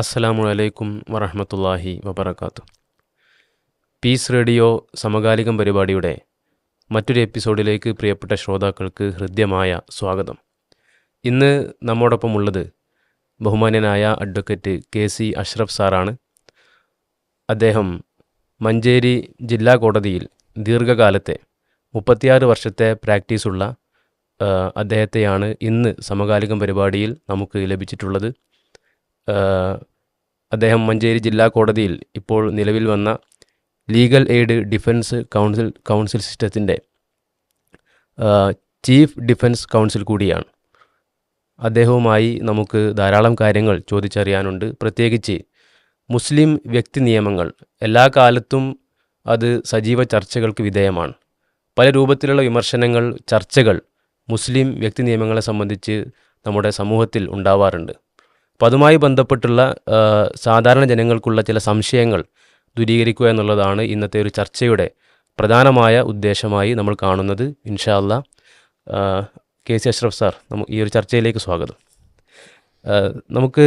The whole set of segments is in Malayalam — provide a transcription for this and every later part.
അസ്സലാമു അലൈക്കും വറഹമത്തല്ലാഹി വബർക്കാത്തു പീസ് റേഡിയോ സമകാലികം പരിപാടിയുടെ മറ്റൊരു എപ്പിസോഡിലേക്ക് പ്രിയപ്പെട്ട ശ്രോതാക്കൾക്ക് ഹൃദ്യമായ സ്വാഗതം. ഇന്ന് നമ്മോടൊപ്പം ഉള്ളത് ബഹുമാന്യനായ അഡ്വക്കേറ്റ് കെ സി അഷ്റഫ് സാറാണ്. അദ്ദേഹം മഞ്ചേരി ജില്ലാ കോടതിയിൽ ദീർഘകാലത്തെ മുപ്പത്തിയാറ് വർഷത്തെ പ്രാക്ടീസുള്ള അദ്ദേഹത്തെയാണ് ഇന്ന് സമകാലികം പരിപാടിയിൽ നമുക്ക് ലഭിച്ചിട്ടുള്ളത്. അദ്ദേഹം മഞ്ചേരി ജില്ലാ കോടതിയിൽ ഇപ്പോൾ നിലവിൽ വന്ന legal aid defence counsel counsel സിസ്റ്റത്തിന്റെ ചീഫ് ഡിഫൻസ് കൗൺസിൽ കൂടിയാണ്. അദ്ദേഹവുമായി നമുക്ക് ധാരാളം കാര്യങ്ങൾ ചോദിച്ചറിയാനുണ്ട്. പ്രത്യേകിച്ച് മുസ്ലിം വ്യക്തി നിയമങ്ങൾ. എല്ലാ കാലത്തും അത് സജീവ ചർച്ചകൾക്ക് വിധേയമാണ്. പല രൂപത്തിലുള്ള വിമർശനങ്ങൾ ചർച്ചകൾ മുസ്ലിം വ്യക്തി നിയമങ്ങളെ സംബന്ധിച്ച് നമ്മുടെ സമൂഹത്തിൽ ഉണ്ടാവാറുണ്ട്. അപ്പോൾ അതുമായി ബന്ധപ്പെട്ടുള്ള സാധാരണ ജനങ്ങൾക്കുള്ള ചില സംശയങ്ങൾ ദൂരീകരിക്കുക എന്നുള്ളതാണ് ഇന്നത്തെ ഒരു ചർച്ചയുടെ പ്രധാനമായ ഉദ്ദേശമായി നമ്മൾ കാണുന്നത്. ഇൻഷാല്ല കെ സി അഷ്റഫ് സാർ നമുക്ക് ഈ ഒരു ചർച്ചയിലേക്ക് സ്വാഗതം. നമുക്ക്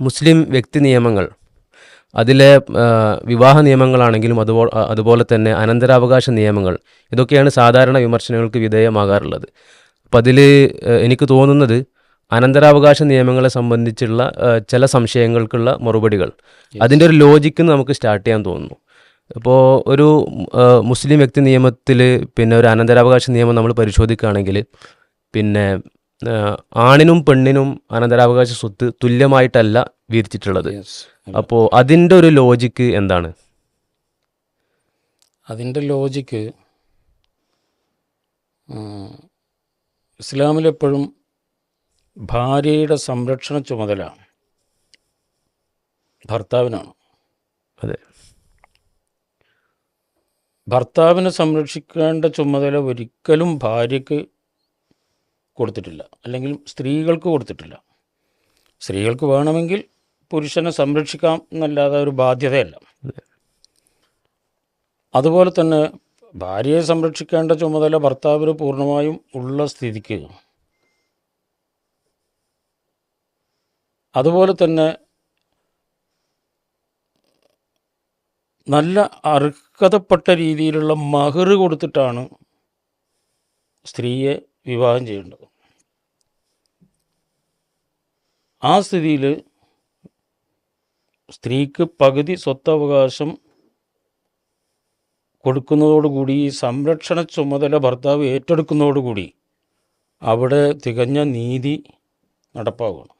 മുസ്ലിം വ്യക്തി നിയമങ്ങൾ അതിലെ വിവാഹ നിയമങ്ങളാണെങ്കിലും അതുപോലെ അതുപോലെ തന്നെ അനന്തരാവകാശ നിയമങ്ങൾ ഇതൊക്കെയാണ് സാധാരണ വിമർശനങ്ങൾക്ക് വിധേയമാകാറുള്ളത്. അപ്പം അതിൽ എനിക്ക് തോന്നുന്നത് അനന്തരാവകാശ നിയമങ്ങളെ സംബന്ധിച്ചുള്ള ചില സംശയങ്ങൾക്കുള്ള മറുപടികൾ. അതിന്റെ ഒരു ലോജിക്ക് നമുക്ക് സ്റ്റാർട്ട് ചെയ്യാൻ തോന്നുന്നു. ഇപ്പോൾ ഒരു മുസ്ലിം വ്യക്തി നിയമത്തിൽ പിന്നെ ഒരു അനന്തരാവകാശ നിയമം നമ്മൾ പരിശോധിക്കുകയാണെങ്കിൽ പിന്നെ ആണിനും പെണ്ണിനും അനന്തരാവകാശ സ്വത്ത് തുല്യമായിട്ടല്ല വീതിച്ചിട്ടുള്ളത് അപ്പോൾ അതിന്റെ ഒരു ലോജിക്ക് എന്താണ്? അതിന്റെ ലോജിക്ക് ഇസ്ലാമിലെപ്പോഴും ഭാര്യയുടെ സംരക്ഷണ ചുമതല ഭർത്താവിനാണ്. അതെ. ഭർത്താവിനെ സംരക്ഷിക്കേണ്ട ചുമതല ഒരിക്കലും ഭാര്യയ്ക്ക് കൊടുത്തിട്ടില്ല. അല്ലെങ്കിൽ സ്ത്രീകൾക്ക് കൊടുത്തിട്ടില്ല. സ്ത്രീകൾക്ക് വേണമെങ്കിൽ പുരുഷനെ സംരക്ഷിക്കാം എന്നല്ലാതെ ഒരു ബാധ്യതയല്ല. അതുപോലെ തന്നെ ഭാര്യയെ സംരക്ഷിക്കേണ്ട ചുമതല ഭർത്താവിന് പൂർണമായും ഉള്ള സ്ഥിതിക്ക് അതുപോലെ തന്നെ നല്ല അർഹതപ്പെട്ട രീതിയിലുള്ള മഹർ കൊടുത്തിട്ടാണ് സ്ത്രീയെ വിവാഹം ചെയ്യേണ്ടത്. ആ സ്ഥിതിയിൽ സ്ത്രീക്ക് പകുതി സ്വത്തവകാശം കൊടുക്കുന്നതോടുകൂടി സംരക്ഷണ ചുമതല ഭർത്താവ് ഏറ്റെടുക്കുന്നതോടുകൂടി അവിടെ തികഞ്ഞ നീതി നടപ്പാവുകയാണ്.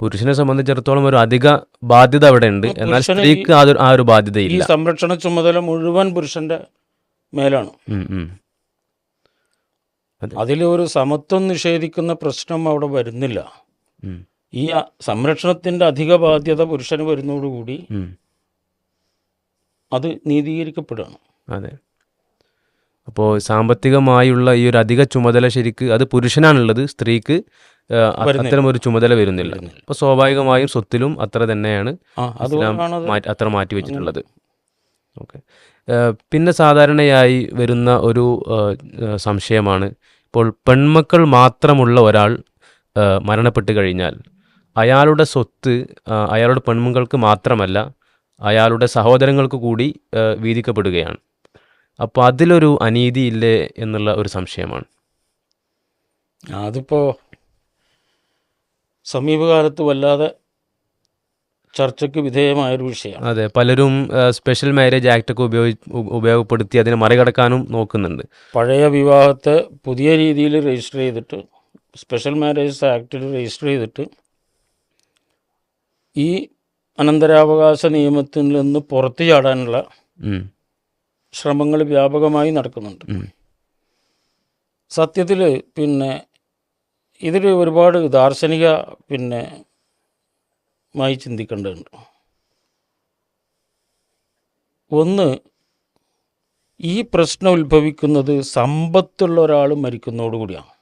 പുരുഷനെ സംബന്ധിച്ചിടത്തോളം ഒരു അധിക ബാധ്യത അവിടെ ഉണ്ട്. എന്നാൽ സ്ത്രീക്ക് ആ ഒരു- ബാധ്യതയില്ല. സംരക്ഷണ ചുമതല മുഴുവൻ പുരുഷന്റെ മേലാണ്. അതിലൊരു സമത്വം നിഷേധിക്കുന്ന പ്രശ്നം അവിടെ വരുന്നില്ല. ഈ സംരക്ഷണത്തിന്റെ അധിക ബാധ്യത പുരുഷന് വരുന്നതോടുകൂടി. അത് നീതീകരിക്കപ്പെടുകയാണ്. അതെ. അപ്പോൾ സാമ്പത്തികമായുള്ള ഈ ഒരു അധിക ചുമതല ശരിക്ക് അത് പുരുഷനാണുള്ളത്. സ്ത്രീക്ക്. അത്തരം ഒരു ചുമതല വരുന്നില്ല. അപ്പൊ അപ്പോൾ സ്വാഭാവികമായും സ്വത്തിലും അത്ര തന്നെയാണ് അത്ര മാറ്റി വെച്ചിട്ടുള്ളത്. ഓക്കെ. പിന്നെ സാധാരണയായി വരുന്ന ഒരു സംശയമാണ്. ഇപ്പോൾ പെൺമക്കൾ മാത്രമുള്ള ഒരാൾ മരണപ്പെട്ട് കഴിഞ്ഞാൽ അയാളുടെ സ്വത്ത് അയാളുടെ പെൺമക്കൾക്ക് മാത്രമല്ല അയാളുടെ സഹോദരങ്ങൾക്ക് കൂടി വീതിക്കപ്പെടുകയാണ്. അപ്പോൾ അതിലൊരു അനീതി ഇല്ലേ എന്നുള്ള ഒരു സംശയമാണ്. അതിപ്പോൾ സമീപകാലത്ത് വല്ലാതെ ചർച്ചയ്ക്ക് വിധേയമായൊരു വിഷയമാണ്. അതെ പലരും സ്പെഷ്യൽ മാരേജ് ആക്ട് ഒക്കെ ഉപയോഗി ഉപയോഗപ്പെടുത്തി അതിനെ മറികടക്കാനും നോക്കുന്നുണ്ട്. പഴയ വിവാഹത്തെ പുതിയ രീതിയിൽ രജിസ്റ്റർ ചെയ്തിട്ട് സ്പെഷ്യൽ മാരേജസ് ആക്ടിൽ രജിസ്റ്റർ ചെയ്തിട്ട് ഈ അനന്തരാവകാശ നിയമത്തിൽ നിന്ന് പുറത്തു ചാടാനുള്ള ശ്രമങ്ങൾ വ്യാപകമായി നടക്കുന്നുണ്ട്. സത്യത്തിൽ പിന്നെ ഇതിൽ ഒരുപാട് ദാർശനിക പിന്നെ മായി ചിന്തിക്കേണ്ടതുണ്ട്. ഒന്ന് ഈ പ്രശ്നം ഉത്ഭവിക്കുന്നത് സമ്പത്തുള്ള ഒരാൾ മരിക്കുന്നതോടുകൂടിയാണ്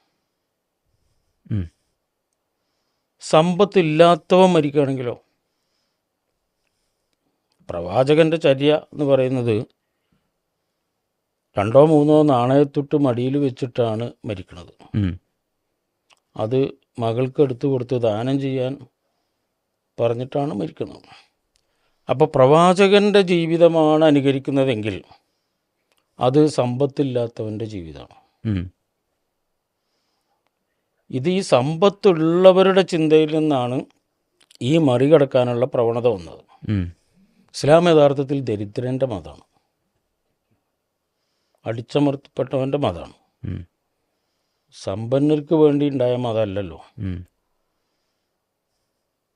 സമ്പത്തില്ലാത്തവ മരിക്കുകയാണെങ്കിലോ? പ്രവാചകന്റെ ചര്യ എന്ന് പറയുന്നത് രണ്ടോ മൂന്നോ നാണയത്തൊട്ട് മടിയിൽ വെച്ചിട്ടാണ് മരിക്കുന്നത്. അത് മകൾക്ക് എടുത്തു കൊടുത്ത് ദാനം ചെയ്യാൻ പറഞ്ഞിട്ടാണ് മരിക്കുന്നത്. അപ്പോൾ പ്രവാചകന്റെ ജീവിതമാണ് അനുകരിക്കുന്നതെങ്കിൽ അത് സമ്പത്തില്ലാത്തവന്റെ ജീവിതമാണ്. ഇത് ഈ സമ്പത്തുള്ളവരുടെ ചിന്തയിൽ നിന്നാണ് ഈ മറികടക്കാനുള്ള പ്രവണത വന്നത്. ഇസ്ലാം യഥാർത്ഥത്തിൽ ദരിദ്രന്റെ മതമാണ്. അടിച്ചമർത്തപ്പെട്ടവന്റെ മതമാണ്. സമ്പന്നർക്ക് വേണ്ടി ഉണ്ടായ മതമല്ലല്ലോ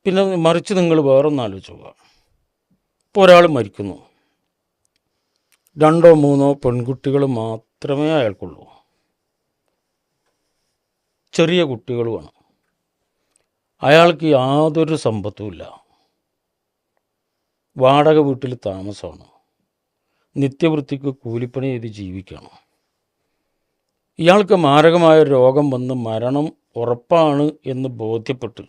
പിന്നെ മറിച്ച് നിങ്ങൾ വേറൊന്ന് ആലോചിച്ച് നോക്കുക. ഇപ്പോൾ ഒരാൾ മരിക്കുന്നു. രണ്ടോ മൂന്നോ പെൺകുട്ടികൾ മാത്രമേ അയാൾക്കുള്ളൂ. ചെറിയ കുട്ടികളുമാണ് അയാൾക്ക് യാതൊരു സമ്പത്തുമില്ല വാടക വീട്ടിൽ താമസമാണ്. നിത്യവൃത്തിക്ക് കൂലിപ്പണി ചെയ്ത് ജീവിക്കണം. ഇയാൾക്ക് മാരകമായ രോഗം വന്ന് മരണം ഉറപ്പാണ് എന്ന് ബോധ്യപ്പെട്ടു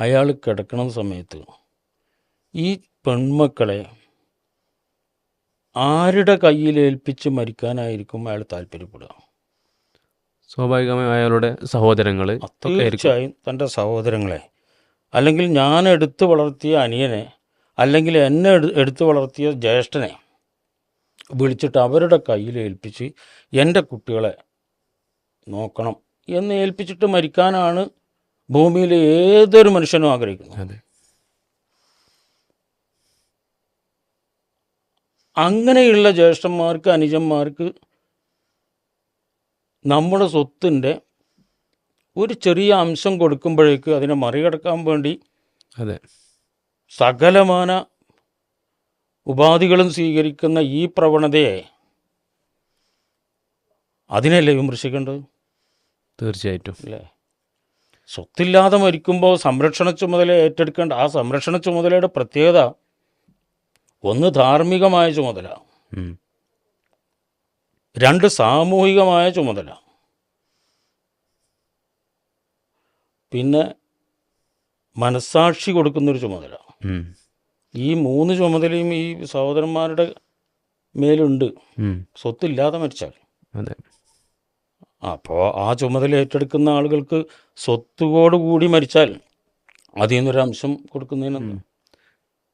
അയാൾ കിടക്കണ സമയത്ത് ഈ പെൺമക്കളെ ആരുടെ കയ്യിൽ ഏൽപ്പിച്ച് മരിക്കാനായിരിക്കും അയാൾ താല്പര്യപ്പെടുക? സ്വാഭാവികമായി അയാളുടെ സഹോദരങ്ങൾ തീർച്ചയായും തന്റെ സഹോദരങ്ങളെ. അല്ലെങ്കിൽ ഞാൻ എടുത്തു വളർത്തിയ അനിയനെ അല്ലെങ്കിൽ എന്നെ എടുത്തു വളർത്തിയ ജ്യേഷ്ഠനെ വിളിച്ചിട്ട് അവരുടെ കയ്യിൽ ഏൽപ്പിച്ച് എന്റെ കുട്ടികളെ നോക്കണം എന്ന് ഏൽപ്പിച്ചിട്ട് മരിക്കാനാണ് ഭൂമിയിലെ ഏതൊരു മനുഷ്യനും ആഗ്രഹിക്കുന്നത്. അതെ. അങ്ങനെയുള്ള ജ്യേഷ്ഠന്മാർക്ക് അനുജന്മാർക്ക് നമ്മുടെ സ്വത്തിന്റെ ഒരു ചെറിയ അംശം കൊടുക്കുമ്പോഴേക്ക് അതിനെ മറികടക്കാൻ വേണ്ടി അതെ. സകലമാന ഉപാധികളും സ്വീകരിക്കുന്ന ഈ പ്രവണതയെ അതിനല്ലേ വിമർശിക്കേണ്ടത്? തീർച്ചയായിട്ടും. അല്ലേ? സ്വത്തില്ലാതെ മരിക്കുമ്പോൾ സംരക്ഷണ ചുമതല ഏറ്റെടുക്കേണ്ട ആ സംരക്ഷണ ചുമതലയുടെ പ്രത്യേകത ഒന്ന് ധാർമ്മികമായ ചുമതല. രണ്ട് സാമൂഹികമായ ചുമതല. പിന്നെ മനസ്സാക്ഷി കൊടുക്കുന്നൊരു ചുമതല. ഈ മൂന്ന് ചുമതലയും ഈ സഹോദരന്മാരുടെ മേലുണ്ട്. സ്വത്തില്ലാതെ മരിച്ചാൽ. അതെ. അപ്പോൾ ആ ചുമതല ഏറ്റെടുക്കുന്ന ആളുകൾക്ക് സ്വത്തുകോട് കൂടി മരിച്ചാൽ അതിൽ നിന്നൊരു അംശം കൊടുക്കുന്നതിന്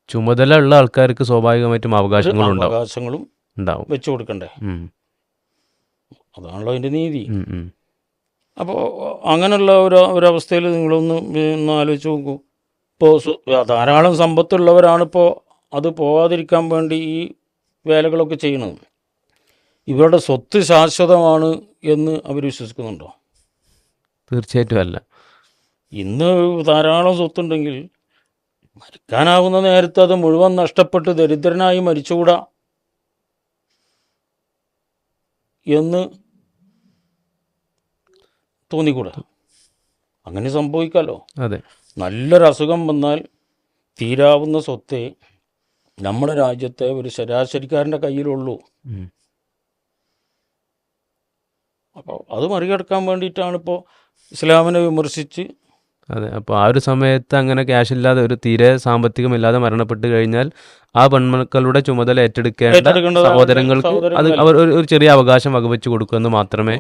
ചുമതല ഉള്ള ആൾക്കാർക്ക് സ്വാഭാവികമായിട്ടും അവകാശങ്ങളും അവകാശങ്ങളും ഉണ്ടാവും. വെച്ചു കൊടുക്കണ്ടേ. അതാണല്ലോ അതിന്റെ നീതി. അപ്പോൾ അങ്ങനെയുള്ള ഒരു ഒരവസ്ഥയിൽ നിങ്ങളൊന്ന് ഒന്ന് ആലോചിച്ച് നോക്കൂ. ഇപ്പോൾ ധാരാളം സമ്പത്തുള്ളവരാണിപ്പോൾ അത് പോവാതിരിക്കാൻ വേണ്ടി ഈ വേലകളൊക്കെ ചെയ്യണത് ഇവരുടെ സ്വത്ത് ശാശ്വതമാണ് എന്ന് അവർ വിശ്വസിക്കുന്നുണ്ടോ? തീർച്ചയായിട്ടും അല്ല. ഇന്ന് ധാരാളം സ്വത്തുണ്ടെങ്കിൽ മരിക്കാനാവുന്ന നേരത്ത് അത് മുഴുവൻ നഷ്ടപ്പെട്ട് ദരിദ്രനായി മരിച്ചുകൂടാ എന്ന് തോന്നിക്കൂടാ? അങ്ങനെ സംഭവിക്കാലോ? അതെ. നല്ലൊരു അസുഖം വന്നാൽ തീരാവുന്ന സ്വത്തെ നമ്മുടെ രാജ്യത്തെ ഒരു ശരാശരിക്കാരന്റെ കയ്യിലുള്ളൂ. അപ്പോൾ അത് മറികടക്കാൻ വേണ്ടിയിട്ടാണ് ഇപ്പോൾ ഇസ്ലാമിനെ വിമർശിച്ച് അതെ അപ്പോൾ ആ ഒരു സമയത്ത് അങ്ങനെ ക്യാഷ് ഇല്ലാതെ ഒരു തീരെ സാമ്പത്തികമില്ലാതെ മരണപ്പെട്ട് കഴിഞ്ഞാൽ ആ പെൺമക്കളുടെ ചുമതല ഏറ്റെടുക്കേണ്ട സഹോദരങ്ങൾക്ക് അത് അവർ ഒരു ചെറിയ അവകാശം വകവെച്ച് കൊടുക്കുമെന്ന് മാത്രമേ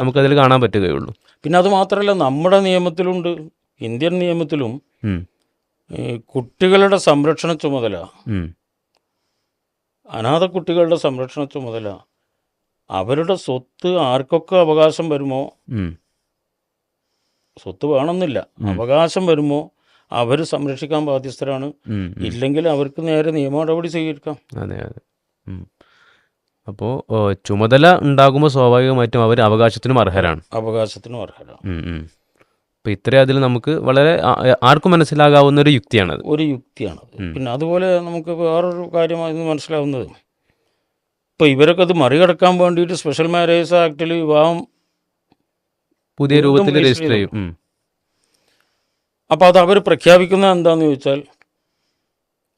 നമുക്കതിൽ കാണാൻ പറ്റുകയുള്ളൂ. പിന്നെ അത് മാത്രമല്ല നമ്മുടെ നിയമത്തിലുണ്ട്. ഇന്ത്യൻ നിയമത്തിലും കുട്ടികളുടെ സംരക്ഷണ ചുമതല അനാഥ കുട്ടികളുടെ സംരക്ഷണ ചുമതല അവരുടെ സ്വത്ത് ആർക്കൊക്കെ അവകാശം വരുമോ. സ്വത്ത് വേണമെന്നില്ല. അവകാശം വരുമോ? അവർ സംരക്ഷിക്കാൻ ബാധ്യസ്ഥരാണ്. ഇല്ലെങ്കിൽ അവർക്ക് നേരെ നിയമ നടപടി സ്വീകരിക്കാം. അതെ അതെ. അപ്പോൾ ചുമതല ഉണ്ടാകുമ്പോൾ സ്വാഭാവികമായിട്ടും അവർ അവകാശത്തിനും അർഹരാണ്. അവകാശത്തിനും അർഹരാണ്. അപ്പോൾ ഇത്രയും അതിൽ നമുക്ക് വളരെ ആർക്കും മനസ്സിലാകാവുന്ന ഒരു യുക്തിയാണത്. ഒരു യുക്തിയാണ്. പിന്നെ അതുപോലെ നമുക്ക് വേറൊരു കാര്യമായി മനസ്സിലാവുന്നത്. ഇപ്പോൾ ഇവരൊക്കെ അത് മറികടക്കാൻ വേണ്ടിയിട്ട് സ്പെഷ്യൽ മാരേജ് ആക്ടിൽ വിവാഹം പുതിയ രൂപത്തിൽ രജിസ്റ്റർ ചെയ്യും അപ്പൊ അപ്പോൾ അത് അവർ പ്രഖ്യാപിക്കുന്നത് എന്താണെന്ന് ചോദിച്ചാൽ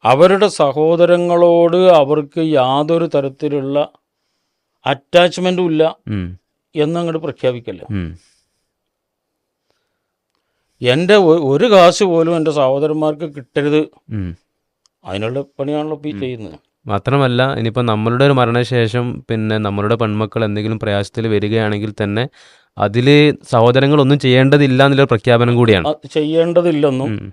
അവരുടെ സഹോദരങ്ങളോട് അവർക്ക് യാതൊരു തരത്തിലുള്ള അറ്റാച്ച്മെന്റും ഇല്ല. എന്നങ്ങോട്ട് പ്രഖ്യാപിക്കല്ല. എന്റെ ഒ- ഒരു കാശ് പോലും എന്റെ സഹോദരന്മാർക്ക് കിട്ടരുത്. അതിനുള്ള പണിയാണല്ലോ ഇപ്പോൾ ഈ ചെയ്യുന്നത്. മാത്രമല്ല ഇനിയിപ്പോൾ നമ്മളുടെ ഒരു മരണശേഷം പിന്നെ നമ്മളുടെ പെൺമക്കൾ എന്തെങ്കിലും പ്രയാസത്തിൽ വരികയാണെങ്കിൽ തന്നെ സഹോദരങ്ങൾ ഒന്നും ചെയ്യേണ്ടതില്ല എന്നുള്ള പ്രഖ്യാപനം കൂടിയാണ്. ചെയ്യേണ്ടതില്ലെന്നും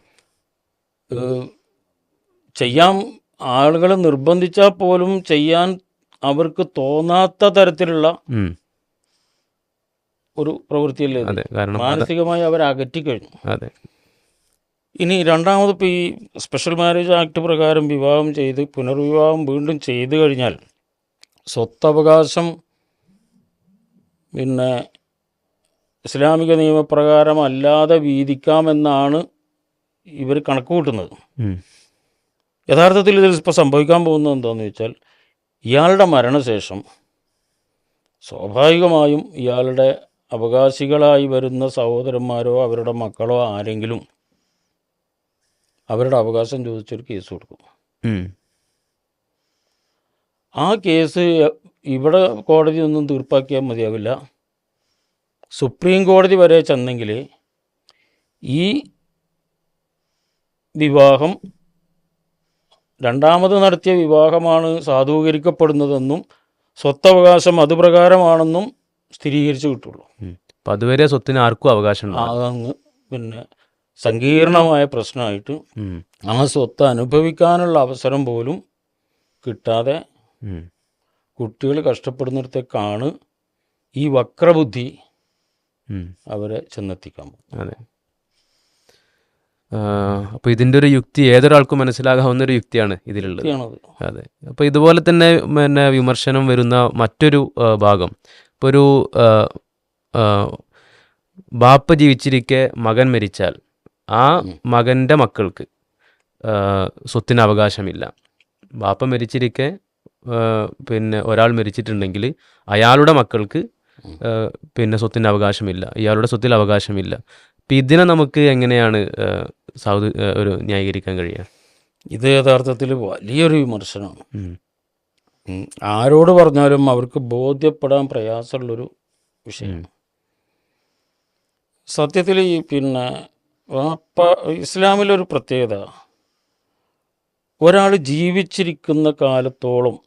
ചെയ്യാൻ ആളുകളെ നിർബന്ധിച്ചാൽ പോലും ചെയ്യാൻ അവർക്ക് തോന്നാത്ത തരത്തിലുള്ള. ഒരു പ്രവൃത്തിയല്ലേ അതെ കാരണം മാനസികമായി അവർ അകറ്റിക്കഴിഞ്ഞു. അതെ. ഇനി രണ്ടാമത് ഇപ്പോൾ ഈ സ്പെഷ്യൽ മാരേജ് ആക്ട് പ്രകാരം വിവാഹം ചെയ്ത് പുനർവിവാഹം വീണ്ടും ചെയ്തു കഴിഞ്ഞാൽ സ്വത്തവകാശം പിന്നെ ഇസ്ലാമിക നിയമപ്രകാരം അല്ലാതെ വീതിക്കാമെന്നാണ് ഇവർ കണക്ക് കൂട്ടുന്നത് യഥാർത്ഥത്തിൽ ഇതിൽ ഇപ്പോൾ സംഭവിക്കാൻ പോകുന്നത് എന്താണെന്ന് വെച്ചാൽ ഇയാളുടെ മരണശേഷം സ്വാഭാവികമായും ഇയാളുടെ അവകാശികളായി വരുന്ന സഹോദരന്മാരോ അവരുടെ മക്കളോ ആരെങ്കിലും അവരുടെ അവകാശം ചോദിച്ചൊരു കേസ് കൊടുക്കും. ആ കേസ് ഇവിടെ കോടതി ഒന്നും തീർപ്പാക്കിയാൽ മതിയാവില്ല. സുപ്രീം കോടതി വരെ ചെന്നെങ്കിൽ ഈ വിവാഹം രണ്ടാമത് നടത്തിയ വിവാഹമാണ് സാധൂകരിക്കപ്പെടുന്നതെന്നും സ്വത്തവകാശം അതുപ്രകാരമാണെന്നും സ്ഥിരീകരിച്ച് കിട്ടുള്ളൂ. അപ്പം അതുവരെ സ്വത്തിന് ആർക്കും അവകാശം അതങ്ങ് പിന്നെ സങ്കീർണമായ പ്രശ്നമായിട്ട്. ആ സ്വത്ത് അനുഭവിക്കാനുള്ള അവസരം പോലും കിട്ടാതെ. കുട്ടികൾ കഷ്ടപ്പെടുന്നിടത്തേക്കാണ് ഈ വക്രബുദ്ധി. അവരെ ചെന്നെത്തിക്കാൻ പോകും അതെ അപ്പോൾ ഇതിന്റെ ഒരു യുക്തി ഏതൊരാൾക്കും മനസ്സിലാകാവുന്ന ഒരു യുക്തിയാണ് ഇതിലുള്ളത് അതെ അപ്പോൾ ഇതുപോലെ തന്നെ പിന്നെ വിമർശനം വരുന്ന മറ്റൊരു ഭാഗം ഇപ്പോൾ ഒരു ബാപ്പ ജീവിച്ചിരിക്കെ മകൻ മരിച്ചാൽ ആ മകന്റെ മക്കൾക്ക് സ്വത്തിന് അവകാശമില്ല. ബാപ്പ മരിച്ചിരിക്കെ പിന്നെ ഒരാൾ മരിച്ചിട്ടുണ്ടെങ്കിൽ അയാളുടെ മക്കൾക്ക് പിന്നെ സ്വത്തിന് അവകാശമില്ല. ഇയാളുടെ സ്വത്തിൽ അവകാശമില്ല. അപ്പം ഇതിനെ നമുക്ക് എങ്ങനെയാണ് സൗദി ഒരു ന്യായീകരിക്കാൻ കഴിയുക? ഇത് യഥാർത്ഥത്തിൽ വലിയൊരു വിമർശനമാണ്. ആരോട് പറഞ്ഞാലും അവർക്ക് ബോധ്യപ്പെടാൻ പ്രയാസമുള്ളൊരു വിഷയമാണ് സത്യത്തിൽ ഈ പിന്നെ വാപ്പ ഇസ്ലാമിലൊരു പ്രത്യേകത. ഒരാൾ ജീവിച്ചിരിക്കുന്ന കാലത്തോളം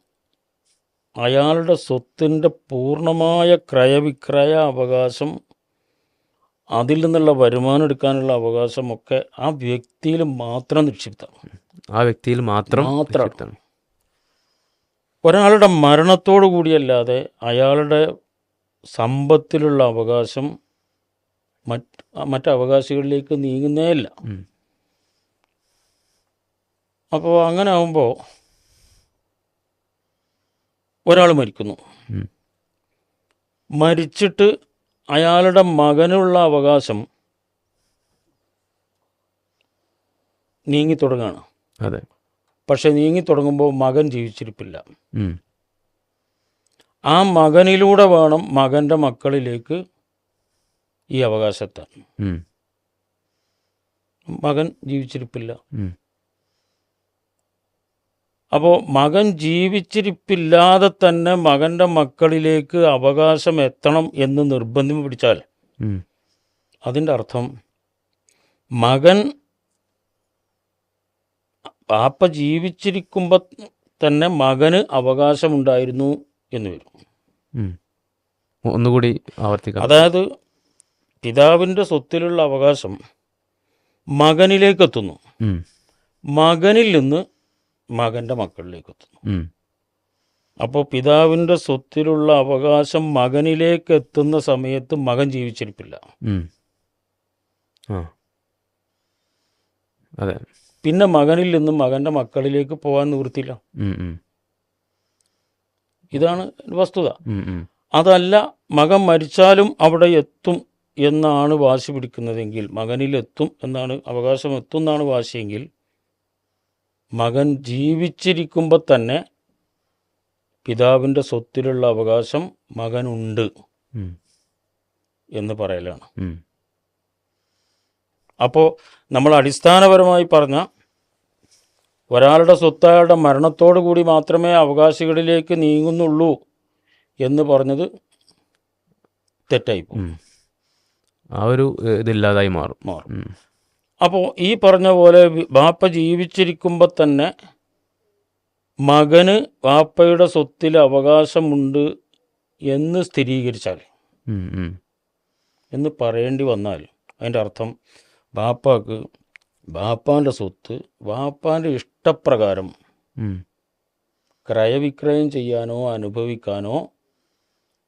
അയാളുടെ സ്വത്തിന്റെ പൂർണമായ ക്രയവിക്രയ അവകാശം അതിൽ നിന്നുള്ള വരുമാനം എടുക്കാനുള്ള അവകാശമൊക്കെ ആ വ്യക്തിയിൽ മാത്രം നിക്ഷിപ്തമാണ്. ആ വ്യക്തിയിൽ മാത്രം മാത്രം. ഒരാളുടെ മരണത്തോടു കൂടിയല്ലാതെ അയാളുടെ സമ്പത്തിലുള്ള അവകാശം മറ്റ് മറ്റവകാശികളിലേക്ക് നീങ്ങുന്നേ ഇല്ല അപ്പോൾ അങ്ങനെ ആവുമ്പോൾ ഒരാൾ മരിക്കുന്നു. മരിച്ചിട്ട് അയാളുടെ മകനുള്ള അവകാശം നീങ്ങിത്തുടങ്ങുകയാണ് അതെ. പക്ഷെ നീങ്ങി തുടങ്ങുമ്പോൾ മകൻ ജീവിച്ചിരിപ്പില്ല. ആ മകനിലൂടെ വേണം മകന്റെ മക്കളിലേക്ക് ഈ അവകാശത്താൻ. മകൻ ജീവിച്ചിരിപ്പില്ല. അപ്പോൾ മകൻ ജീവിച്ചിരിപ്പില്ലാതെ തന്നെ മകന്റെ മക്കളിലേക്ക് അവകാശം എത്തണം എന്ന് നിർബന്ധം പിടിച്ചാൽ. അതിന്റെ അർത്ഥം മകൻ പാപ്പ ജീവിച്ചിരിക്കുമ്പോൾ തന്നെ മകന് അവകാശമുണ്ടായിരുന്നു എന്ന് വരും. ഒന്നുകൂടി ആവർത്തിക്കാം. അതായത് പിതാവിന്റെ സ്വത്തിലുള്ള അവകാശം മകനിലേക്ക് എത്തുന്നു. മകനിൽ നിന്ന് മകന്റെ മക്കളിലേക്ക് എത്തുന്നു. അപ്പോൾ പിതാവിന്റെ സ്വത്തിലുള്ള അവകാശം മകനിലേക്ക് എത്തുന്ന സമയത്ത് മകൻ ജീവിച്ചിരിപ്പില്ല. അതെ. പിന്നെ മകനിൽ നിന്നും മകന്റെ മക്കളിലേക്ക് പോകാൻ നിവൃത്തിയില്ല. ഇതാണ് വസ്തുത. അതല്ല മകൻ മരിച്ചാലും അവിടെ എത്തും എന്നാണ് വാശി പിടിക്കുന്നതെങ്കിൽ മകനിൽ എത്തും എന്നാണ് അവകാശം എത്തും എന്നാണ് വാശിയെങ്കിൽ മകൻ ജീവിച്ചിരിക്കുമ്പോൾ തന്നെ പിതാവിന്റെ സ്വത്തിലുള്ള അവകാശം മകനുണ്ട് എന്ന് പറയലാണ്. അപ്പോൾ നമ്മൾ അടിസ്ഥാനപരമായി പറഞ്ഞ ഒരാളുടെ സ്വത്ത് അയാളുടെ മരണത്തോടു കൂടി മാത്രമേ അവകാശികളിലേക്ക് നീങ്ങുന്നുള്ളൂ എന്ന് പറഞ്ഞത് തെറ്റായി ആ ഒരു ഇതില്ലാതായി മാറും. മാറും. അപ്പോൾ ഈ പറഞ്ഞ പോലെ ബാപ്പ ജീവിച്ചിരിക്കുമ്പോൾ തന്നെ മകന് വാപ്പയുടെ സ്വത്തിൽ അവകാശമുണ്ട് എന്ന് സ്ഥിരീകരിച്ചാൽ. എന്ന് പറയേണ്ടി വന്നാൽ അതിന്റെ അർത്ഥം ബാപ്പാക്ക് ബാപ്പാന്റെ സ്വത്ത് ബാപ്പാന്റെ ഇഷ്ടപ്രകാരം. ക്രയവിക്രയം ചെയ്യാനോ അനുഭവിക്കാനോ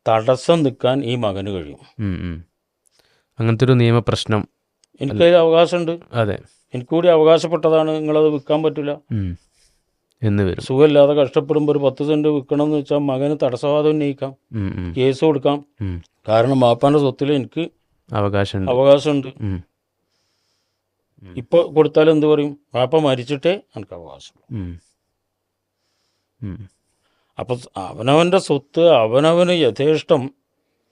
തടസ്സം നിൽക്കാൻ ഈ മകന് കഴിയും. അങ്ങനത്തെ ഒരു നിയമപ്രശ്നം എനിക്കതിൽ അവകാശമുണ്ട്. അതെ. എനിക്ക് കൂടി അവകാശപ്പെട്ടതാണ്. നിങ്ങളത് വിൽക്കാൻ പറ്റില്ല. എന്ന് വരും. സുഖമില്ലാതെ കഷ്ടപ്പെടുമ്പോൾ ഒരു പത്ത് സെന്റ് വിൽക്കണം എന്ന് വെച്ചാൽ മകന് തടസ്സവാദം ഉന്നയിക്കാം. കേസ് കൊടുക്കാം. കാരണം ബാപ്പാന്റെ സ്വത്തിൽ എനിക്ക് അവകാശമുണ്ട്. അവകാശമുണ്ട്. ഇപ്പോൾ കൊടുത്താൽ എന്ത് പറയും? വാപ്പ മരിച്ചിട്ടേ എനിക്ക് അവകാശം അപ്പോൾ അവനവന്റെ അവനവന്റെ സ്വത്ത് അവനവന് യഥേഷ്ടം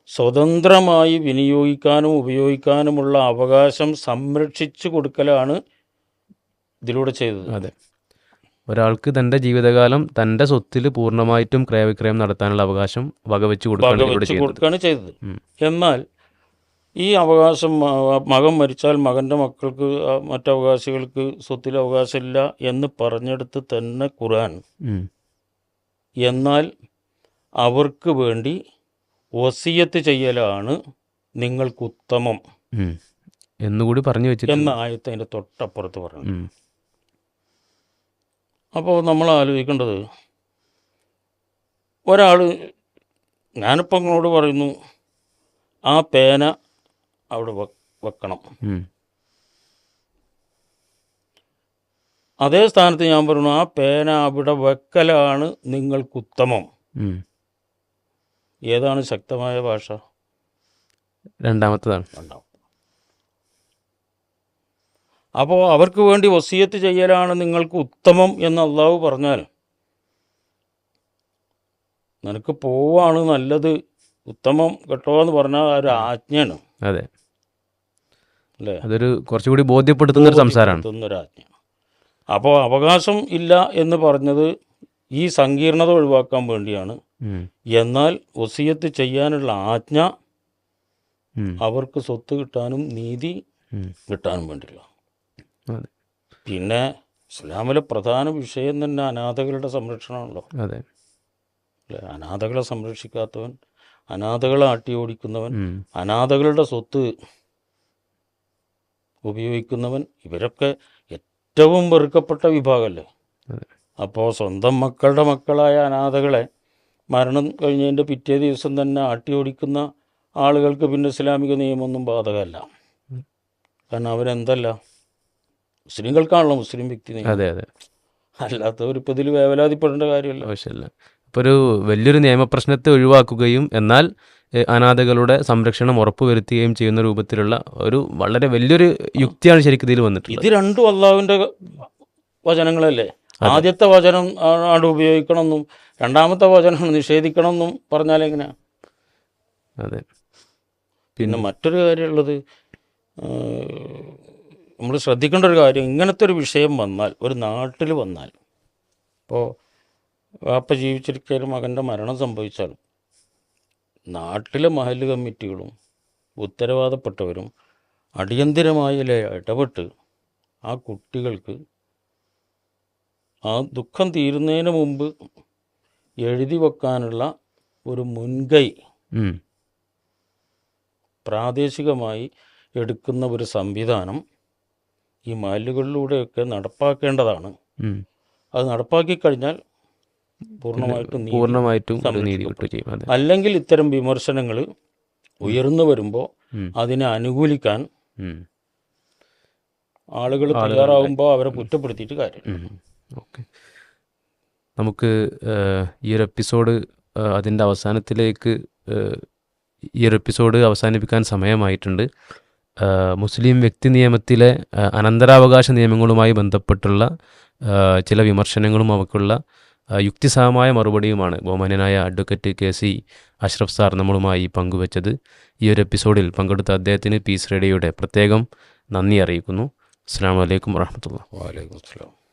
സ്വതന്ത്രമായി വിനിയോഗിക്കാനും ഉപയോഗിക്കാനുമുള്ള അവകാശം സംരക്ഷിച്ചു കൊടുക്കലാണ് ഇതിലൂടെ ചെയ്തത്. അതെ. ഒരാൾക്ക് തന്റെ ജീവിതകാലം തന്റെ സ്വത്തിൽ പൂർണമായിട്ടും ക്രയവിക്രയം നടത്താനുള്ള അവകാശം വകവെച്ച് കൊടുക്കുകയാണ് ചെയ്തത്. എന്നാൽ ഈ അവകാശം മകൻ മരിച്ചാൽ മകന്റെ മക്കൾക്ക് മറ്റവകാശികൾക്ക് സ്വത്തിൽ അവകാശമില്ല എന്ന് പറഞ്ഞെടുത്ത് തന്നെ ഖുർആൻ. എന്നാൽ അവർക്ക് വേണ്ടി വസിയത്ത് ചെയ്യലാണ് നിങ്ങൾക്ക് ഉത്തമം. എന്നുകൂടി പറഞ്ഞു വെച്ചു എന്ന ആയത്ത് അതിന്റെ തൊട്ടപ്പുറത്ത് പറഞ്ഞു അപ്പോൾ നമ്മൾ ആലോചിക്കേണ്ടത് ഒരാൾ ഞാനിപ്പോൾ നിങ്ങളോട് പറയുന്നു ആ പേന അവിടെ വെക്കണം. അതേ സ്ഥാനത്ത് ഞാൻ പറഞ്ഞു ആ പേന അവിടെ വെക്കലാണ് നിങ്ങൾക്ക് ഉത്തമം ഏതാണ് ശക്തമായ ഭാഷ? രണ്ടാമത്തതാണ്. അപ്പോൾ അവർക്ക് വേണ്ടി വസീയത്ത് ചെയ്യലാണ് നിങ്ങൾക്ക് ഉത്തമം എന്ന് അള്ളാഹു പറഞ്ഞാൽ നിനക്ക് പോവാണ് നല്ലത് ഉത്തമം കേട്ടോ എന്ന് പറഞ്ഞാൽ ഒരു ആജ്ഞയാണ്. അതെ. അതൊരു കുറച്ചുകൂടി ബോധ്യപ്പെടുത്തുന്ന ഒരു സംസാരമാണ് അപ്പോൾ അവകാശം ഇല്ല എന്ന് പറഞ്ഞത് ഈ സങ്കീർണത ഒഴിവാക്കാൻ വേണ്ടിയാണ്. എന്നാൽ ഒസിയത്ത് ചെയ്യാനുള്ള ആജ്ഞ. അവർക്ക് സ്വത്ത് കിട്ടാനും നീതി കിട്ടാനും വേണ്ടിയുള്ള. പിന്നെ ഇസ്ലാമിലെ പ്രധാന വിഷയം തന്നെ അനാഥകളുടെ സംരക്ഷണമാണല്ലോ. അതെ. അനാഥകളെ സംരക്ഷിക്കാത്തവൻ അനാഥകളെ ആട്ടി ഓടിക്കുന്നവൻ അനാഥകളുടെ സ്വത്ത് ഉപയോഗിക്കുന്നവൻ ഇവരൊക്കെ ഏറ്റവും വെറുക്കപ്പെട്ട വിഭാഗമല്ലേ. അപ്പോൾ സ്വന്തം മക്കളുടെ മക്കളായ അനാഥകളെ മരണം കഴിഞ്ഞതിന്റെ പിറ്റേ ദിവസം തന്നെ ആട്ടി ഓടിക്കുന്ന ആളുകൾക്ക് പിന്നെ ഇസ്ലാമിക നിയമമൊന്നും ബാധകമല്ല. കാരണം അവരെന്തല്ല? മുസ്ലിങ്ങൾക്കാണല്ലോ മുസ്ലിം വ്യക്തി നിയമം. അതെ അതെ. അല്ലാത്തവരിപ്പോൾ ഇതിൽ വേവലാതിപ്പെടേണ്ട കാര്യമല്ല. ആവശ്യമില്ല. ഇപ്പോൾ ഒരു വലിയൊരു നിയമപ്രശ്നത്തെ ഒഴിവാക്കുകയും എന്നാൽ അനാഥകളുടെ സംരക്ഷണം ഉറപ്പുവരുത്തുകയും ചെയ്യുന്ന രൂപത്തിലുള്ള ഒരു വളരെ വലിയൊരു യുക്തിയാണ് ശരിക്കും ഇതിൽ വന്നിട്ടുള്ളത്. ഇത് രണ്ടും അള്ളാഹുവിന്റെ വചനങ്ങളല്ലേ? ആദ്യത്തെ വചനം ആണ് ഉപയോഗിക്കണമെന്നും രണ്ടാമത്തെ വചനം നിഷേധിക്കണമെന്നും പറഞ്ഞാൽ എങ്ങനെയാ? അതെ. പിന്നെ മറ്റൊരു കാര്യമുള്ളത് നമ്മൾ ശ്രദ്ധിക്കേണ്ട ഒരു കാര്യം ഇങ്ങനത്തെ ഒരു വിഷയം വന്നാൽ ഒരു നാട്ടിൽ വന്നാൽ ഇപ്പോൾ വാപ്പ ജീവിച്ചിരിക്കലും മകന്റെ മരണം സംഭവിച്ചാൽ നാട്ടിലെ മഹല്ല് കമ്മിറ്റികളും ഉത്തരവാദപ്പെട്ടവരും അടിയന്തിരമായി ഇടപെട്ട് ആ കുട്ടികൾക്ക് ആ ദുഃഖം തീരുന്നതിന് മുമ്പ് എഴുതി വെക്കാനുള്ള ഒരു മുൻകൈ പ്രാദേശികമായി എടുക്കുന്ന ഒരു സംവിധാനം ഈ മഹല്ലുകളിലൂടെയൊക്കെ നടപ്പാക്കേണ്ടതാണ്. അത് നടപ്പാക്കി കഴിഞ്ഞാൽ പൂർണമായിട്ടും പൂർണമായിട്ടും നീതി കിട്ടുകയും ചെയ്യും അല്ലെങ്കിൽ ഇത്തരം വിമർശനങ്ങൾ ഉയർന്നു വരുമ്പോൾ അതിനെ അനുകൂലിക്കാൻ. ആളുകൾ തയ്യാറാവുമ്പോൾ അവരെ കുറ്റപ്പെടുത്തിയിട്ട് കാര്യം ഓക്കെ. നമുക്ക് ഈ ഒരു എപ്പിസോഡ് അതിന്റെ അവസാനത്തിലേക്ക് ഈ ഒരു എപ്പിസോഡ് അവസാനിപ്പിക്കാൻ സമയമായിട്ടുണ്ട്. മുസ്ലിം വ്യക്തി നിയമത്തിലെ അനന്തരാവകാശ നിയമങ്ങളുമായി ബന്ധപ്പെട്ടുള്ള ചില വിമർശനങ്ങളും അവയ്ക്കുള്ള ഏഹ്, യുക്തിസഹമായ മറുപടിയുമാണ് ബഹുമാന്യനായ advocate K C Ashraf sir നമ്മളുമായി പങ്കുവച്ചത്. ഈ ഒരു എപ്പിസോഡിൽ പങ്കെടുത്ത അദ്ദേഹത്തിന് പീസ് റേഡിയോയുടെ പ്രത്യേകം നന്ദി അറിയിക്കുന്നു. അസ്സാം വലൈക്കും വാഹമത്തുള്ള വാലൈക്കും അസ്സലാം.